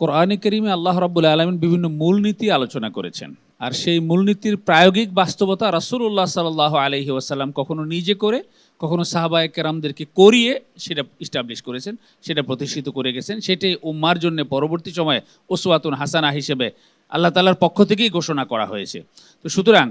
কোরআনে করিমে আল্লাহ রাব্বুল আলমিন বিভিন্ন মূলনীতি আলোচনা করেছেন। আর সেই মূলনীতির প্রায়োগিক বাস্তবতা রাসূলুল্লাহ সাল্লাহ আলহি ওয়াসাল্লাম কখনো নিজে করে, কখনো সাহাবায়ে কেরামদেরকে করিয়ে সেটা ইস্টাবলিশ করেছেন, সেটা প্রতিষ্ঠিত করে গেছেন। সেটাই উম্মার জন্য পরবর্তী সময়ে ওসওয়াতুন হাসানা হিসেবে আল্লাহ তালার পক্ষ থেকেই ঘোষণা করা হয়েছে। তো সুতরাং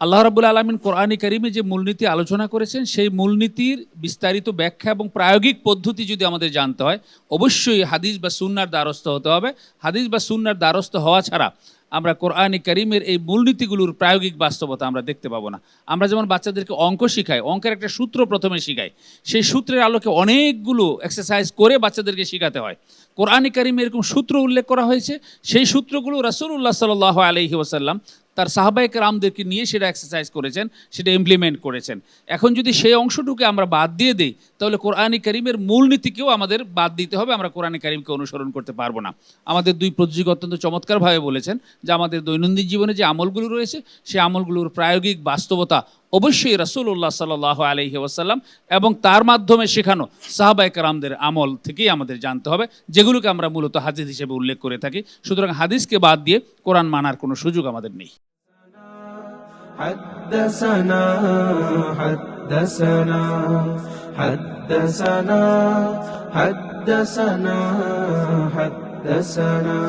আল্লাহ রাবুল আলমিন কোরআনী করিমে যে মূলনীতি আলোচনা করেছেন, সেই মূলনীতির বিস্তারিত ব্যাখ্যা এবং প্রায়োগিক পদ্ধতি যদি আমাদের জানতে হয়, অবশ্যই হাদিস বা সুন্নার দ্বারস্থ হতে হবে। হাদিস বা সুন্নার দ্বারস্থ হওয়া ছাড়া আমরা কোরআনী করিমের এই মূলনীতিগুলোর প্রায়োগিক বাস্তবতা আমরা দেখতে পাবো না। আমরা যেমন বাচ্চাদেরকে অঙ্ক শিখাই, অঙ্কের একটা সূত্র প্রথমে শিখাই। সেই সূত্রের আলোকে অনেকগুলো এক্সারসাইজ করে বাচ্চাদেরকে শেখাতে হয়। কোরআনী করিমে এরকম সূত্র উল্লেখ করা হয়েছে। সেই সূত্রগুলো রাসূলুল্লাহ সাল্লাহ আলহি ওসাল্লাম তার সাহাবাহিক রামদেরকে নিয়ে সেটা এক্সারসাইজ করেছেন, সেটা ইমপ্লিমেন্ট করেছেন। এখন যদি সেই অংশটুকে আমরা বাদ দিয়ে দিই, তাহলে কোরআনী করিমের মূলনীতিকেও আমাদের বাদ দিতে হবে, আমরা কোরআনী করিমকে অনুসরণ করতে পারব না। আমাদের দুই প্রযোজক অত্যন্ত চমৎকারভাবে বলেছেন যে আমাদের দৈনন্দিন জীবনে যে আমলগুলো রয়েছে সেই আমলগুলোর প্রায়োগিক বাস্তবতা অবশ্যই রাসূলুল্লাহ সাল্লাহ আলহি ওয়াসাল্লাম এবং তার মাধ্যমে শেখানো সাহাবায়ে কারামদের আমল থেকেই আমাদের জানতে হবে, যেগুলোকে আমরা মূলত হাদিস হিসেবে উল্লেখ করে থাকি। সুতরাং হাদিসকে বাদ দিয়ে কোরআন মানার কোনো সুযোগ আমাদের নেই। حدثنا حدثنا حدثنا حدثنا حدثنا